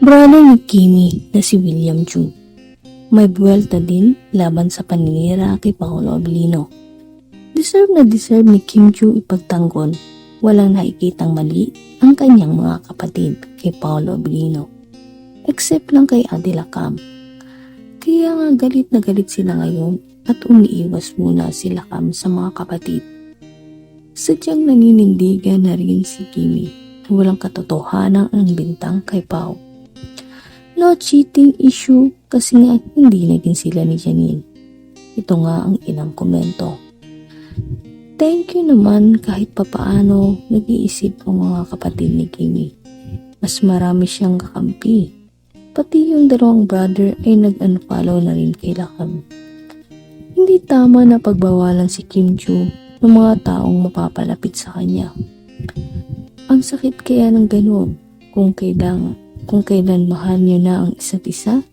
Brother ni Kimi na si William Chu. May buwelta din laban sa paninira kay Paolo Abilino. Deserve na deserve ni Kim Chu ipagtanggol. Walang nakikitang mali ang kanyang mga kapatid kay Paolo Abilino. Except lang kay Adela Cam. Kaya nga galit na galit sila ngayon at umiiwas muna sila Cam sa mga kapatid. Sadyang naninindigan na rin si Kimi na walang katotohanan ang bintang kay Pao. No cheating issue kasi nga hindi naging sila ni Janine. Ito nga ang ilang komento. Thank you naman kahit papaano nag-iisip ang mga kapatid ni Kimi. Mas marami siyang kakampi. Pati yung dalawang brother ay nag-unfollow na rin kay Lakam. Hindi tama na pagbawalan si Kim Chu ng mga taong mapapalapit sa kanya. Ang sakit kaya ng ganun kung kailangan, kung kailan mahal niyo na ang isa't isa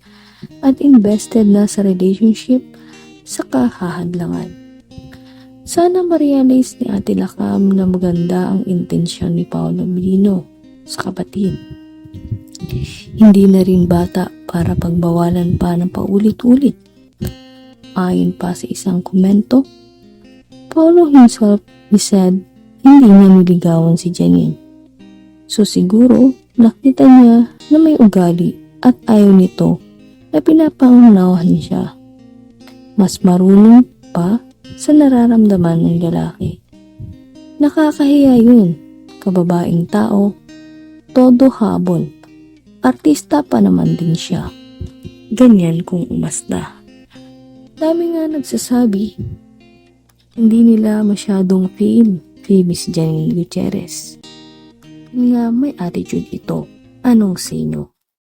at invested na sa relationship sa kahahadlangan. Sana ma-realize ni Ate Lakam na maganda ang intensyon ni Paolo Milino sa kapatid. Hindi na rin bata para pagbawalan pa ng paulit-ulit. Ayon pa sa isang komento, Paulo himself, he said, hindi niya niligawan si Janine. So siguro, nakita niya na may ugali at ayaw nito na pinapangunawahan siya. Mas marunong pa sa nararamdaman ng lalaki. Nakakahiya yun, kababaing tao, todo habon. Artista pa naman din siya. Ganyan kung umasta. Dami nga nagsasabi, hindi nila masyadong feel kay Miss Janine Gutierrez. Nga may attitude ito. Anong sino?